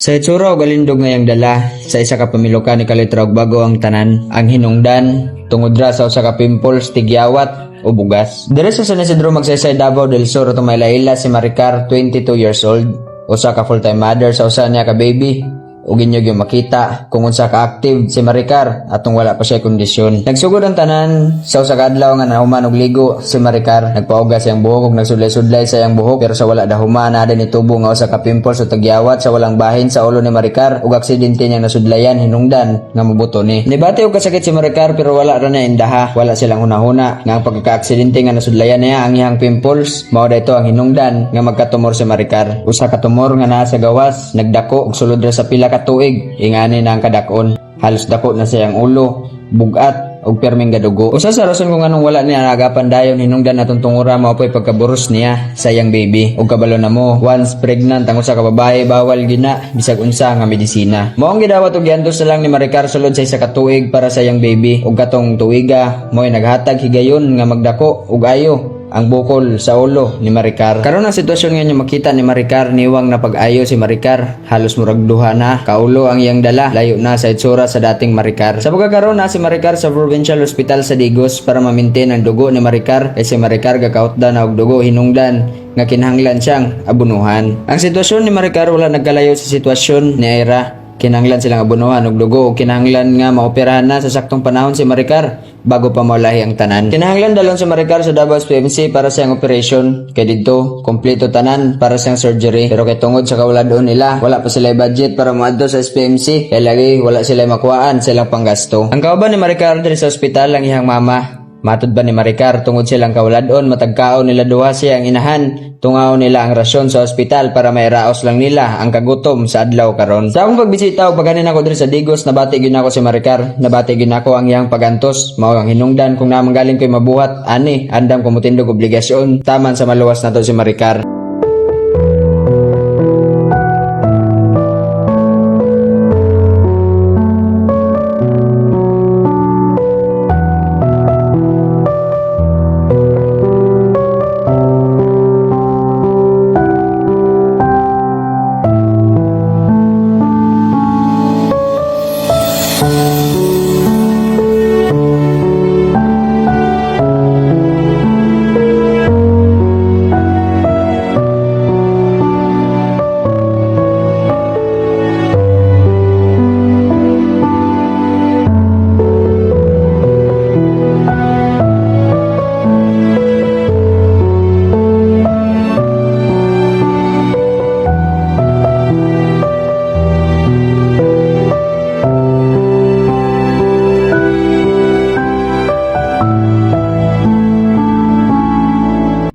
Sa itsura o galindog ngayang dala, sa isa ka pamiluka ni kalitra og bago ang tanan, ang hinungdan, tungod ra sa usa ka pimples, tigyawat, o bugas. Dire sa San Isidro magsaysay Davao del Sur ito may laila si Maricar, 22 years old, usa ka full-time mother sa usa niya ka baby, ug inyo gyud makita kung unsa ka active si Maricar atong wala pa siya kondisyon. Nagsugod ang tanan sa usa ka adlaw nga nahuman og ligo si Maricar. Nagpauga sa iyang buhok ug nagsudlay-sudlay sa iyang buhok pero sa wala dahuman na ni tubo nga usa ka pimples o tagyawat sa walang bahin sa ulo ni Maricar ug aksidente niyang nasudlayan hinungdan nga mabuto ni. Nibati og kasakit si Maricar pero wala ra na indaha. Wala silang hunahuna nga ang pagkakaaksidente nga nasudlayan niya ang iyang pimples mao dayto ang hinungdan nga magkatumor si Maricar. Usa ka tumor nga naa sa gawas nagdako og sulod ra sa pila ka tuig ingani na ang kadakon. Halos dako na sa iyang ulo, bugat og perming gadugo. Usa sa rason kung anong wala niya nagapan dayon hinungdan natong tungura mao po'y pagkaburos niya sa iyang baby. Ug kabalo na mo, once pregnant ang usa ka babae bawal gina bisag unsa nga medisina. Mao ang gidawat og giantos na lang ni Maricar sulod sa isa ka tuig para sa iyang baby. Ug katong tuiga mo'y naghatag higayon nga magdako ug ayo ang bukol sa ulo ni Maricar. Karon ang sitwasyon nga niya makita ni Maricar niwang na pag-ayo si Maricar. Halos murag duha na kaulo ang iyang dala. Layo na sa itsura sa dating Maricar. Sa pagkakaroon na si Maricar sa Provincial Hospital sa Digos para ma-maintain ang dugo ni Maricar. Kay si Maricar gakautdan na og dugo hinungdan nga kinahanglan siyang abunuhan. Ang sitwasyon ni Maricar wala nagkalayo sa sitwasyon ni Ira. Kinahanglan silang abunuhan og dugo. Ug kinahanglan nga maoperahan na sa saktong panahon si Maricar bago pa maulahi ang tanan. Kinahanglan dalon si Maricar sa Davao PMC para sa iyang operation kay didto kompleto tanan para sa iyang surgery. Pero kay tungod sa kawaladon nila wala pa sila budget para moadto sa SPMC kay lagi wala sila makuhaan sa ilang panggasto. Ang kauban ni Maricar diri sa ospital ang iyang mama Matod ba ni Maricar tungod silang kawaladon matagkaon nila duha siya ang inahan tungaw nila ang rasyon sa ospital para mairaos lang nila ang kagutom sa adlaw karon. Sa akong pagbisita og paganin ako diri sa Digos nabati gyud ako si Maricar nabati gyud ako ang iyang pagantos mao ang hinungdan kung namanggaling ko'y mabuhat ani andam ko mutindog obligasyon taman sa maluwas nato si Maricar.